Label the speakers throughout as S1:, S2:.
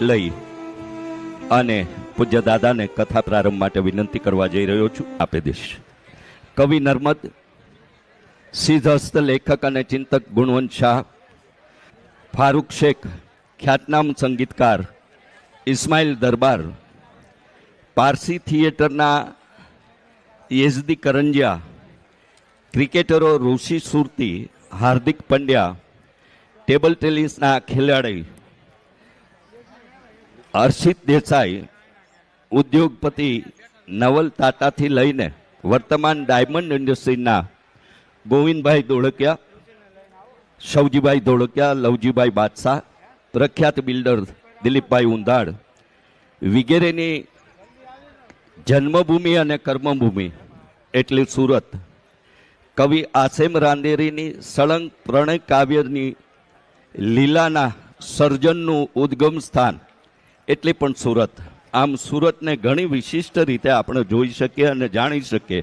S1: લઈ અને પૂજ્ય દાદાને કથા પ્રારંભ માટે વિનંતી કરવા જઈ રહ્યો છું આપે દઈશ કવિ નર્મદ સિદ્ધસ્ત લેખક અને ચિંતક ગુણવંત શાહ, ફારૂક શેખ, ખ્યાતનામ સંગીતકાર, ઇસ્માઇલ દરબાર, પારસી થિયેટરના યેઝદી કરંજિયા, ક્રિકેટરો ઋષિ સુરતી, હાર્દિક પંડ્યા, ટેબલ ટેનિસના ખેલાડી હર્ષિત દેસાઈ ઉદ્યોગપતિ નવલ તાતાથી લઈને વર્તમાન ડાયમંડ ઇન્ડસ્ટ્રીના ગોવિંદભાઈ ધોળકિયા શવજીભાઈ ધોળકિયા, લવજીભાઈ બાદશાહ, પ્રખ્યાત બિલ્ડર દિલીપભાઈ ઉંધાડ, વગેરેની જન્મભૂમિ અને કર્મભૂમિ એટલે સુરત. કવિ આસેમ રાંદેરીની સળંગ પ્રણય કાવ્યની લીલાના સર્જનનું ઉદ્ગમ સ્થાન એટલે પણ સુરત. આમ સુરતને ઘણી વિશિષ્ટ રીતે આપણે જોઈ શકીએ અને જાણી શકીએ.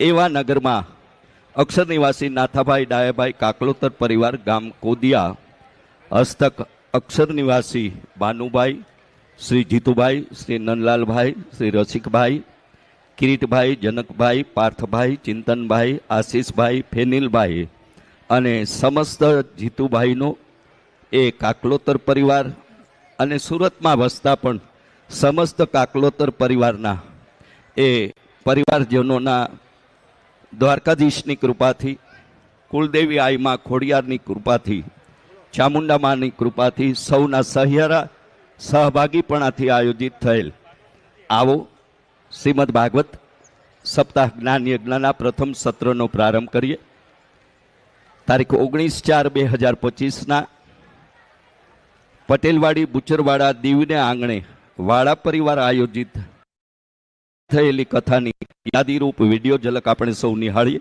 S1: એવા નગરમાં અક્ષર નિવાસી નાથાભાઈ ડાયાભાઈ કાકલોતર પરિવાર ગામ કોદિયા, હસ્તક અક્ષર નિવાસી ભાનુભાઈ શ્રી જીતુભાઈ, શ્રી નંદલાલભાઈ, શ્રી રસિકભાઈ, કિરીટભાઈ, જનકભાઈ, પાર્થભાઈ, ચિંતનભાઈ, આશીષભાઈ, ફેનિલભાઈ અને સમસ્ત જીતુભાઈનો એ કાકલોતર પરિવાર અને સુરતમાં વસતા પણ સમસ્ત કાકલોતર પરિવારના એ પરિવારજનોના દ્વારકાધીશની કૃપાથી કુલદેવી આઈમાં ખોડિયારની કૃપાથી, ચામુંડા માની કૃપાથી સૌના સહ્યરા સહભાગીપણાથી આયોજિત થયેલ આવો શ્રીમદ ભાગવત સપ્તાહ જ્ઞાન યજ્ઞના પ્રથમ સત્રનો પ્રારંભ કરીએ. તારીખ ઓગણીસ ચાર બે હજાર પચીસના પટેલવાડી બુચરવાડા દીવને આંગણે વાડા પરિવાર આયોજિત થયેલી કથાની યાદીરૂપ વીડિયો ઝલક આપણે સૌ નિહાળીએ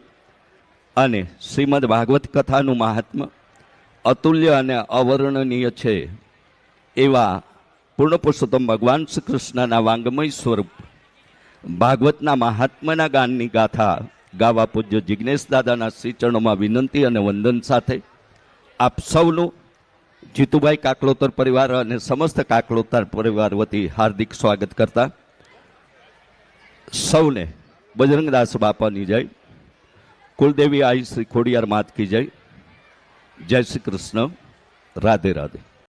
S1: અને શ્રીમદ ભાગવત કથાનું મહાત્મ્ય અતુલ્ય અને અવર્ણનીય છે એવા પૂર્ણ પુરુષોત્તમ ભગવાન શ્રી કૃષ્ણના વાંગમય સ્વરૂપ. ભાગવતના મહાત્માના ગાનની ગાથા ગાવા પૂજ્ય જિજ્ઞેશ દાદાના શ્રી ચરણોમાં વિનંતી અને વંદન સાથે આપ સૌનું જીતુભાઈ કાકલોતર પરિવાર અને સમસ્ત કાકલોતર પરિવાર વતી હાર્દિક સ્વાગત કરતા. સૌને બજરંગદાસ બાપાની જય. કુલદેવી આઈ શ્રી ખોડિયાર માત કી જય. જય શ્રી કૃષ્ણ. રાધે રાધે.